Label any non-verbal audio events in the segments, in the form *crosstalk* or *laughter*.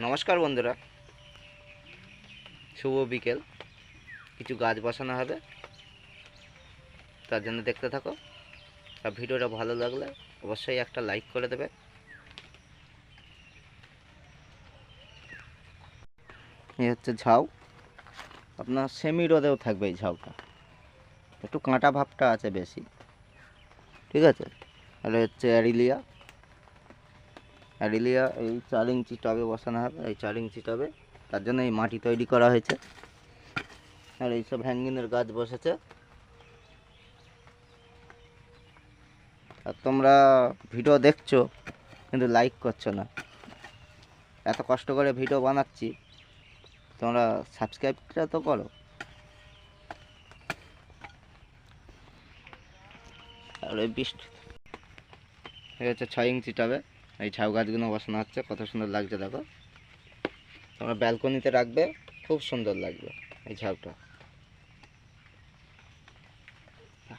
নমস্কার বন্ধুরা। শুভ বিকেল। কিছু গাছ বসানো হবে। তার জন্য দেখতে থাকো। আর ভিডিওটা ভালো লাগলে অবশ্যই একটা লাইক করে দেবে। এই হচ্ছে ঝাউ। আপনার সেমি রোদেও থাকবে এই ঝাউটা। একটু কাঁটা ভাবটা আছে বেশি। ঠিক আছে? আর হচ্ছে অ্যারিলিয়া। অ্যারিলিয়া এই চার ইঞ্চি টবে বসানো হবে, এই চার ইঞ্চি টবে তার জন্য এই মাটি তৈরি করা হয়েছে। আর এইসব হ্যাঙ্গিনের গাছ বসেছে। আর তোমরা ভিডিও দেখছ, কিন্তু লাইক করছ না। এত কষ্ট করে ভিডিও বানাচ্ছি, তোমরা সাবস্ক্রাইবটা তো করো। আর ওই বৃষ্টি হচ্ছে ছয় ইঞ্চি টবে। এই ঝাউ গাছগুলো বসানো হচ্ছে, কত সুন্দর লাগছে দেখো। তোমরা ব্যালকনিতে রাখবে, খুব সুন্দর লাগবে এই ঝাউটা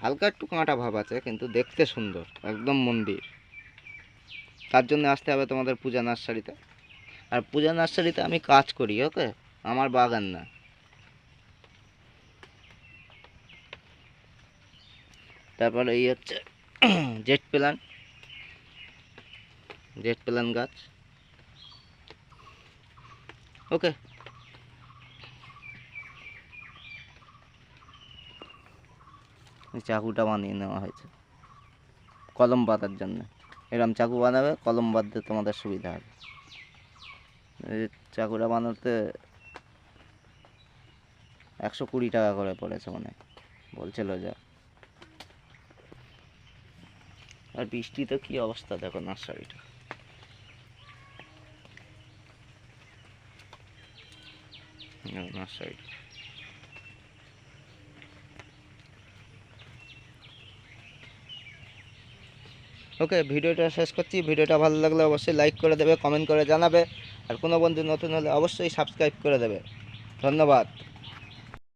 হালকা একটু কাঁটা ভাব আছে, কিন্তু দেখতে সুন্দর, একদম মন্দির। তার জন্য আসতে হবে তোমাদের পূজা নার্সারিতে। আর পূজা নার্সারিতে আমি কাজ করি, ওকে? আমার বাগান না। তারপরে এই হচ্ছে *clears throat* জেট প্ল্যান জেট প্ল্যান গাছ। ওকে। চাকুটা বানিয়ে নেওয়া হয়েছে। কলম বাঁধার জন্য। এরম চাকু বানাবে, কলম বাঁধতে তোমাদের সুবিধা হবে। চাকুটা বানাতে একশো কুড়ি টাকা করে পড়েছে মানে বলছিল যা। আর বৃষ্টিতে কি অবস্থা দেখো নার্সারিটা। নার্সারি ওকে ভিডিওটা শেষ করছি। ভিডিওটা ভালো লাগলে অবশ্যই লাইক করে দেবে কমেন্ট করে জানাবে। আর কোনো বন্ধু নতুন হলে অবশ্যই সাবস্ক্রাইব করে দেবে। ধন্যবাদ।